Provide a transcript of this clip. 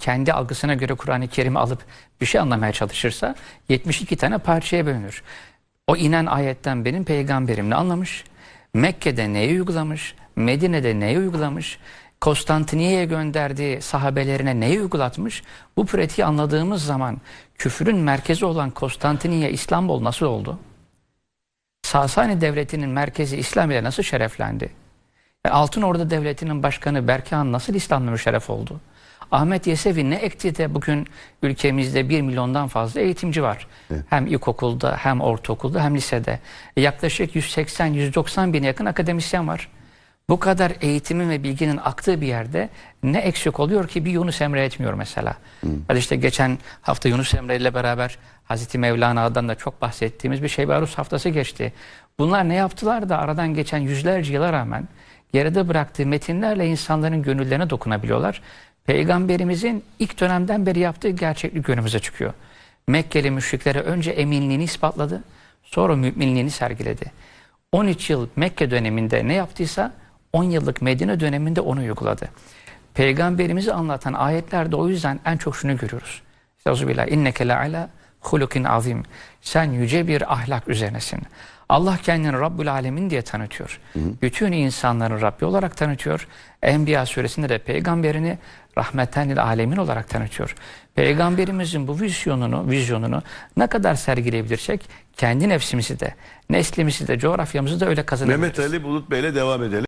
kendi algısına göre Kur'an-ı Kerim'i alıp bir şey anlamaya çalışırsa 72 tane parçaya bölünür. O inen ayetten benim peygamberim ne anlamış? Mekke'de neyi uygulamış? Medine'de neyi uygulamış? Konstantiniye'ye gönderdiği sahabelerine neyi uygulatmış? Bu pratiği anladığımız zaman küfrün merkezi olan Konstantiniye İstanbul nasıl oldu? Sasani Devleti'nin merkezi İslam ile nasıl şereflendi? E, Altın Ordu Devleti'nin başkanı Berkhan nasıl İslam'la müşerref oldu? Ahmet Yesevi ne ekti de bugün ülkemizde 1 milyondan fazla eğitimci var. Hem ilkokulda hem ortaokulda hem lisede. E, yaklaşık 180-190 bin yakın akademisyen var. Bu kadar eğitimin ve bilginin aktığı bir yerde ne eksik oluyor ki bir Yunus Emre etmiyor mesela. Hadi işte geçen hafta Yunus Emre ile beraber Hazreti Mevlana'dan da çok bahsettiğimiz bir şey Rus haftası geçti. Bunlar ne yaptılar da aradan geçen yüzlerce yıla rağmen geride bıraktığı metinlerle insanların gönüllerine dokunabiliyorlar. Peygamberimizin ilk dönemden beri yaptığı gerçeklik önümüze çıkıyor. Mekkeli müşriklere önce eminliğini ispatladı, sonra müminliğini sergiledi. 13 yıl Mekke döneminde ne yaptıysa 10 yıllık Medine döneminde onu uyguladı. Peygamberimizi anlatan ayetlerde o yüzden en çok şunu görüyoruz. Estağfirullah. İnneke la ala hulukin azim. Sen yüce bir ahlak üzerinesin. Allah kendini Rabbül Alemin diye tanıtıyor. Bütün insanların Rabbi olarak tanıtıyor. Enbiya suresinde de peygamberini rahmeten lil alemin olarak tanıtıyor. Peygamberimizin bu vizyonunu, vizyonunu ne kadar sergileyebilirsek kendi nefsimizi de, neslimizi de, coğrafyamızı da öyle kazanabiliriz. Mehmet Ali Bulut Bey'le devam edelim.